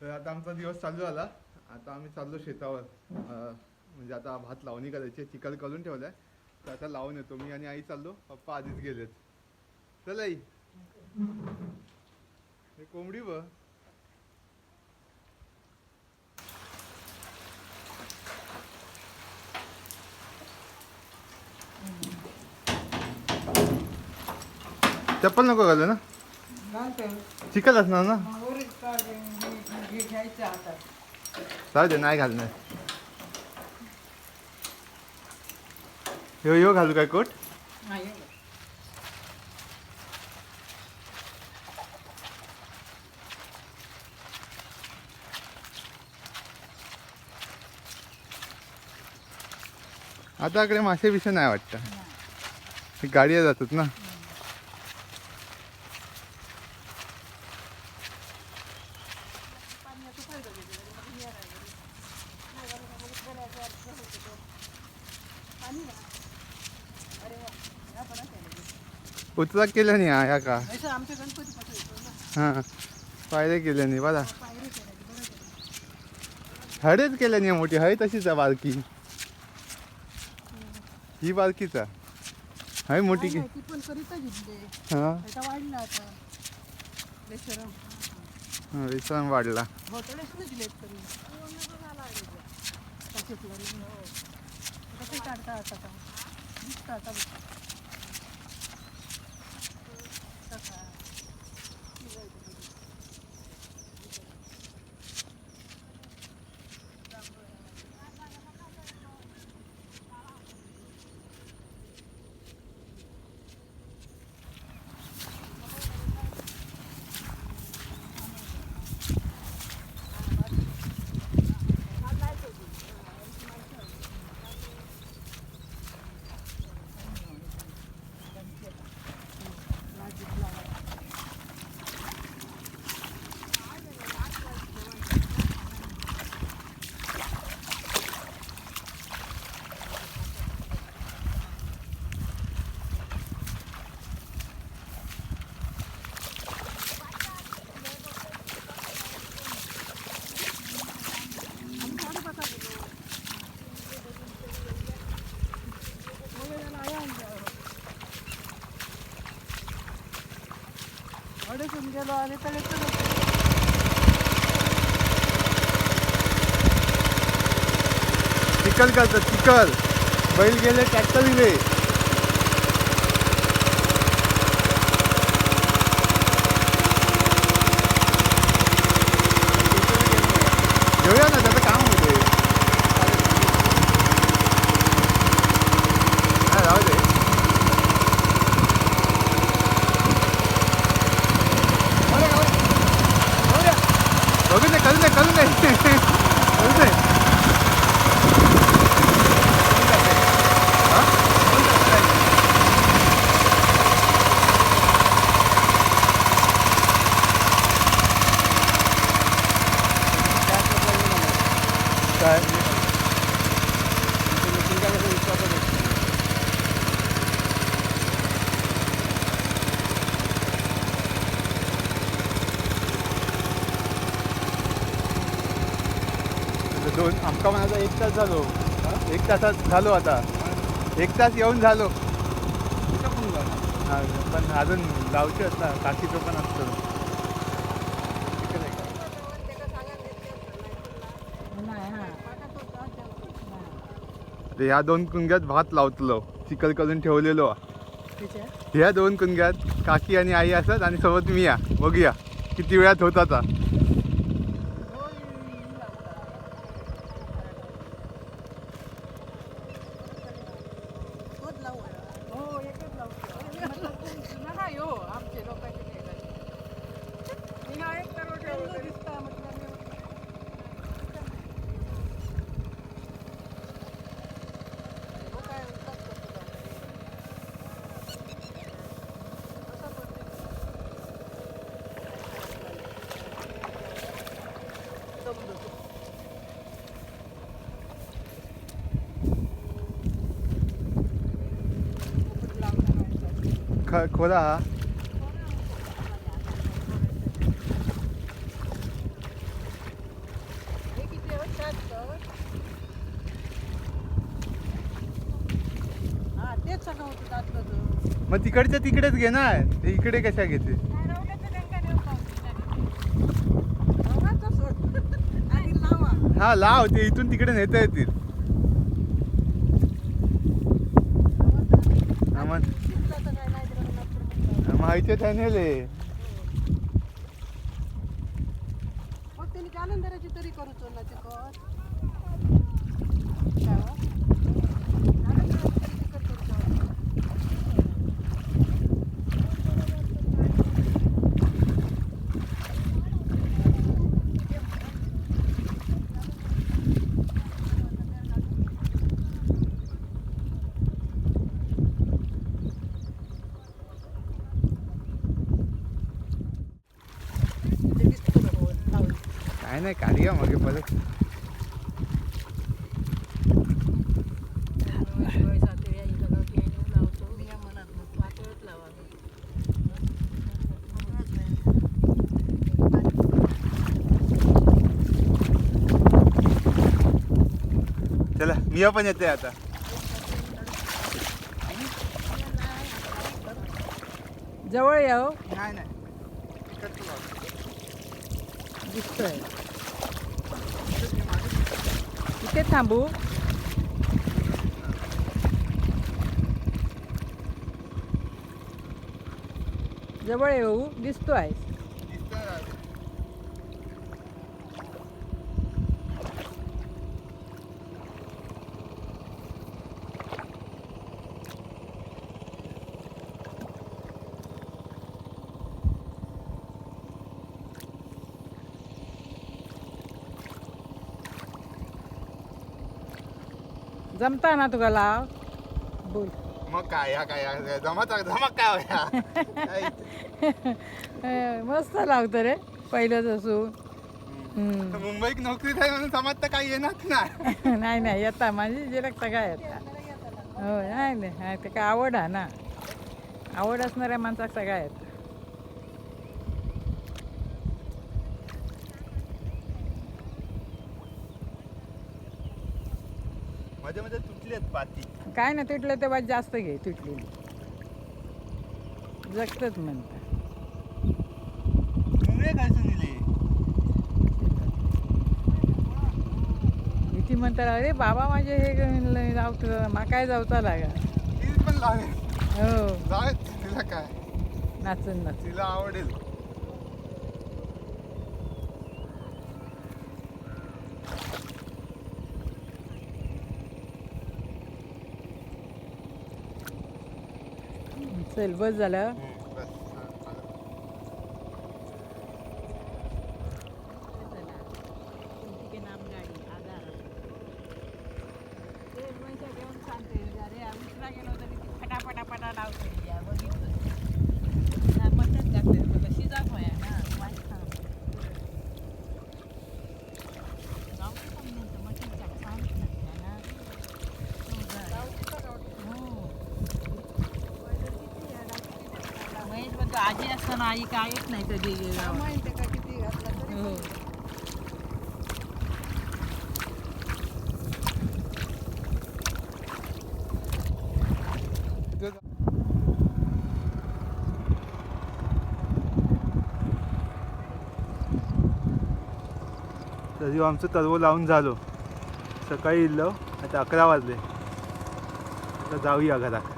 तर आता आमचा दिवस चालू झाला. आता आम्ही चाललो शेतावर. म्हणजे आता भात लावणी करायची आहे. चिखल करून ठेवलाय. तर आता लावून येतो मी आणि आई चाललो. पप्पा आधीच गेलेत. चल आई. हे कोंबडी बघ. चप्पल नको घालू ना. चिखल असणार ना? काढून घे- घे- घ्यायचं हातात जाऊ दे नाही घालणार. ह्यो ह्यो घालू काय कोट? नाही. आता इकडे मासे बिसे नाही वाटतं. गाड्या जातात ना. उचला केलं नाही हा, ह्या का? हां. पायरे केले नाही बघा. हळेच केले नाही मोठी. हळी तशीच आहे बारकी. ही बारकीच आहे. मोठी की हां. आता वाढला काढता आता का दिसतं आता चिकल करतात चिखल बैल गेले ट्रॅक्टर दिले घेऊया ना काय? दोन आमका म्हणाचा एक तास झालो. एक तासात झालो आता. एक तास येऊन झालो. पण अजून लावचे असता काकीचं पण असतं नाही हा ते ह्या दोन कुंग्यात भात लावतलो चिकल करून ठेवलेलो. ह्या दोन कुंग्यात काकी आणि आई असतात आणि सोबत मी या. बघूया किती वेळात होत ख खोदा हा मग तिकडच्या तिकडेच घे ना इकडे कशा घेते हा लाव ते इथून तिकडे नेता येतील नंतर मग मग आईच्या चॅनेल मग त्यांनी जालंधराची तरी करू चोरला ते कर काय हो? जालंधराची तरी तिकट करू चोरला. ते दिसतं का हो, लावून. काय नाही बिया मनात मग. चला मिया पण येते आता जवळ या हो नाही नाही. दिसतोय. इथे थांबू. जवळ येऊ दिसतो आहे दिसतंय ना. जमता ना तुका लाव बोल. मग काय या काय या- जमत जमक काय होया? काय? ए, मस्त लावतं रे पहिलंच असून हम्म. मुंबईत नोकरी झाली म्हणून समजतं काही येणार नाही. नाही नाही येता माझी जिरक सगळा येता हो नाही नाही हा, ते काय आवड आहे ना. आवड असणाऱ्या माणसाक सगळा येतं मध्ये मध्ये पाती. काय ना तुटलं तेव्हा जास्त घे तुटली जगतच म्हणतात काय सुनीले भीती म्हणतात अरे बाबा माझे हे जावतं माकाय जावचा लागा ती पण लावेल. हो. लावेल तिला काय? नाचून नाचून. तिला आवडेल. चल बस झालं बस हा, चालेल. आजी असताना आई काय येत नाही कधी माहिती का किती घातला तरी? हो. तरी आमचं तरव लावून झालो. सकाळी इल्लो आता अकरा वाजले. आता जाऊया घरात.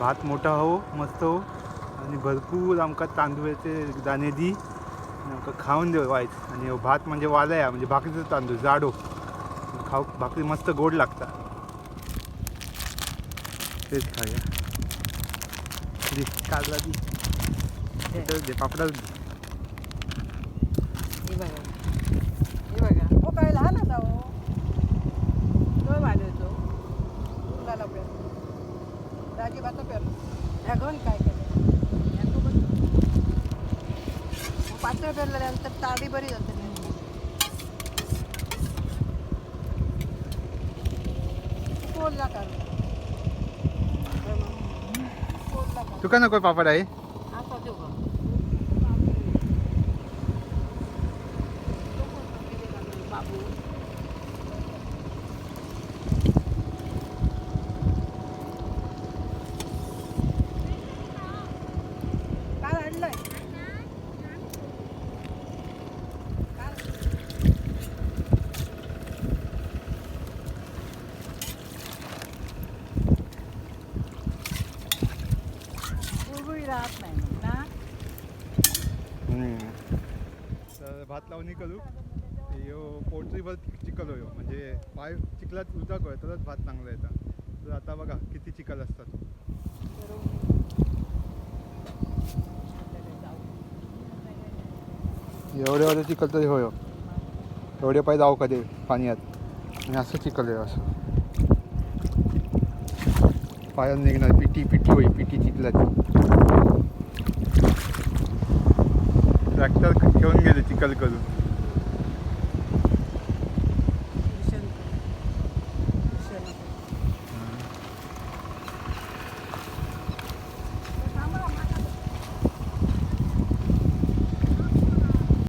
भात मोठा हो मस्त हो. आणि भरपूर आमका तांदूळाचे दाणे दी. आणि आमका खाऊन देऊ वायच आणि ह्यो भात म्हणजे वालया म्हणजे भाकरीचं तांदूळ जाडो. खाऊ भाकरी मस्त गोड लागता. तेच खाऊया. दी दी. इथं दे पापडाच दे. पातळ पेरल्यानंतर ताडी बरी जाते कोलला काढ कोलला काढ तुका नको पापड आहे भात करू यो पोल्ट्री भर चिकल होयो म्हणजे पाय चिखलात उजाक होय तरच भात चांगला येता. तर आता बघा किती चिखल असतात. एवढे एवढे चिखल तरी होयो हो. एवढे पाय जाऊ कधी पाण्यात. आणि असं चिखल आहे असं. पायात निघणार पिटी पिटी होई पिटी चिखलाची. ट्रॅक्टर घेऊन गेले चिखल करून